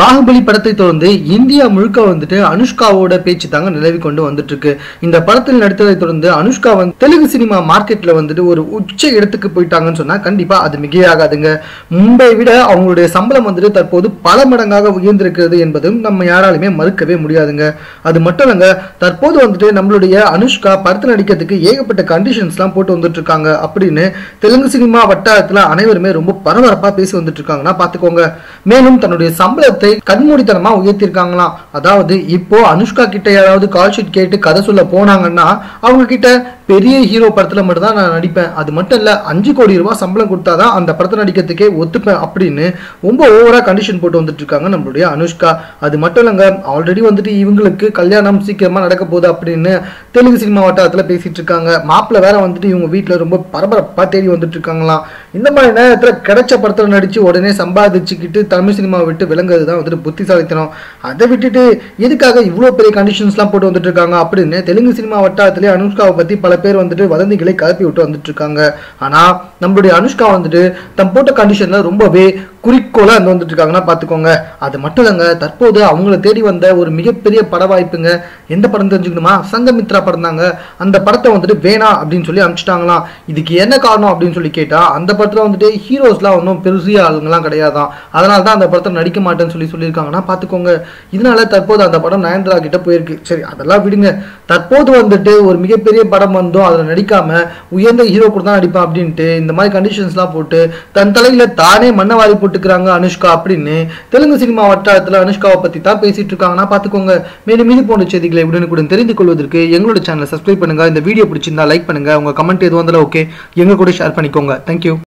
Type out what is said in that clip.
பாகுபலி படத்தை தொடர்ந்து இந்தியா முழுக்க வந்துட்டு அனுஷ்காவோட பேச்சு தாங்க நிலவி கொண்டு வந்துட்டு இருக்கு இந்த படத்தில் நடித்ததை தொடர்ந்து அனுஷ்கா வந்து தெலுங்கு சினிமா மார்க்கெட்ல வந்துட்டு ஒரு உச்ச இடத்துக்கு போயிட்டாங்கன்னு சொன்னா கண்டிப்பா அது மிகையாகாதுங்க. மும்பை விட அவங்களுடைய சம்பளம் வந்துட்டு தற்போது பல மடங்காக உயர்ந்திருக்கிறது என்பதும் நம்ம யாராலுமே மறுக்கவே முடியாதுங்க. அது மட்டும் இல்லைங்க தற்போது வந்துட்டு நம்மளுடைய அனுஷ்கா படத்தில் நடிக்கிறதுக்கு ஏகப்பட்ட கண்டிஷன்ஸ்லாம் போட்டு வந்துட்டு இருக்காங்க அப்படின்னு தெலுங்கு சினிமா வட்டாரத்துல அனைவருமே ரொம்ப பரபரப்பா பேசி வந்துட்டு இருக்காங்கன்னா பாத்துக்கோங்க. மேலும் தன்னுடைய சம்பளத்தை கண்மூடித்தனமா உயர்த்திருக்காங்களாம் அதாவது இப்போ அனுஷ்கா கிட்ட யாராவது கால் ஷீட் கேட்டு கதை சொல்ல போனாங்கன்னா அவங்க கிட்ட பெரிய ஹீரோ படத்தில் மட்டும்தான் நான் நடிப்பேன். அது மட்டும் இல்லை அஞ்சு கோடி ரூபா சம்பளம் கொடுத்தா தான் அந்த படத்தை நடிக்கிறதுக்கே ஒத்துப்பேன் அப்படின்னு ரொம்ப ஓவராக கண்டிஷன் போட்டு வந்துட்டு இருக்காங்க நம்மளுடைய அனுஷ்கா. அது மட்டும் இல்லைங்க ஆல்ரெடி வந்துட்டு இவங்களுக்கு கல்யாணம் சீக்கிரமாக நடக்க போகுது அப்படின்னு தெலுங்கு சினிமா வட்டாரத்தில் பேசிகிட்டு இருக்காங்க. மாப்பிள்ளை வேற வந்துட்டு இவங்க வீட்டில் ரொம்ப பரபரப்பா தேடி வந்துட்டு இருக்காங்களாம். இந்த மாதிரி நேரத்தில் கிடைச்ச படத்தில் நடிச்சு உடனே சம்பாதிச்சுக்கிட்டு தமிழ் சினிமாவை விட்டு விளங்குறது தான் வந்துட்டு புத்திசாலித்தனம். அதை விட்டுட்டு எதுக்காக இவ்வளோ பெரிய கண்டிஷன்ஸ்லாம் போட்டு வந்துட்டு இருக்காங்க அப்படின்னு தெலுங்கு சினிமா வட்டாரத்திலே அனுஷ்காவை பற்றி பல பேர் வந்துட்டு வதந்திகளை கலப்பி விட்டு வந்துட்டு இருக்காங்க. ஆனா நம்மளுடைய அனுஷ்கா வந்துட்டு தம் போட்ட கண்டிஷன்ல ரொம்பவே குறிக்கோளாக இருந்து வந்துட்டு இருக்காங்கன்னா பார்த்துக்கோங்க. அது மட்டும் இல்லைங்க தற்போது அவங்கள தேடி வந்த ஒரு மிகப்பெரிய பட வாய்ப்புங்க எந்த படம் தெரிஞ்சுக்கணுமா? சங்கமித்ரா படம் தாங்க. அந்த படத்தை வந்துட்டு வேணாம் அப்படின்னு சொல்லி அனுப்பிச்சிட்டாங்களாம். இதுக்கு என்ன காரணம் அப்படின்னு சொல்லி கேட்டால் அந்த படத்தில் வந்துட்டு ஹீரோஸ்லாம் ஒன்றும் பெருசிய ஆளுங்கலாம் கிடையாதான் அதனால தான் அந்த படத்தை நடிக்க மாட்டேன்னு சொல்லி சொல்லியிருக்காங்கன்னா பார்த்துக்கோங்க. இதனால தற்போது அந்த படம் நயன்தரா கிட்ட போயிருக்கு. சரி அதெல்லாம் விடுங்க. தற்போது வந்துட்டு ஒரு மிகப்பெரிய படம் வந்தோம் அதில் நடிக்காம உயர்ந்த ஹீரோ கூட தான் நடிப்பேன் அப்படின்ட்டு இந்த மாதிரி கண்டிஷன்ஸ்லாம் போட்டு தன் தலையில் தானே மண்ணை வாரி போட்டுக்கிறாங்க அனுஷ்கா அப்படின்னு. தெலுங்கு சினிமா வட்டாரத்தில் அனுஷ்காவை பத்தி தான் பேசிட்டு இருக்காங்கன்னா பாத்துக்கோங்க. மேலும் மீது போன்ற செய்திகளை உடனுக்குடன் தெரிந்து கொள்வதற்கு எங்களோட சேனலை சப்ஸ்கிரைப் பண்ணுங்க. இந்த வீடியோ பிடிச்சிருந்தா லைக் பண்ணுங்க. உங்க கமெண்ட் எதுவும் வந்தாலும் ஓகே எங்க கூட ஷேர் பண்ணிக்கோங்க. தேங்க்யூ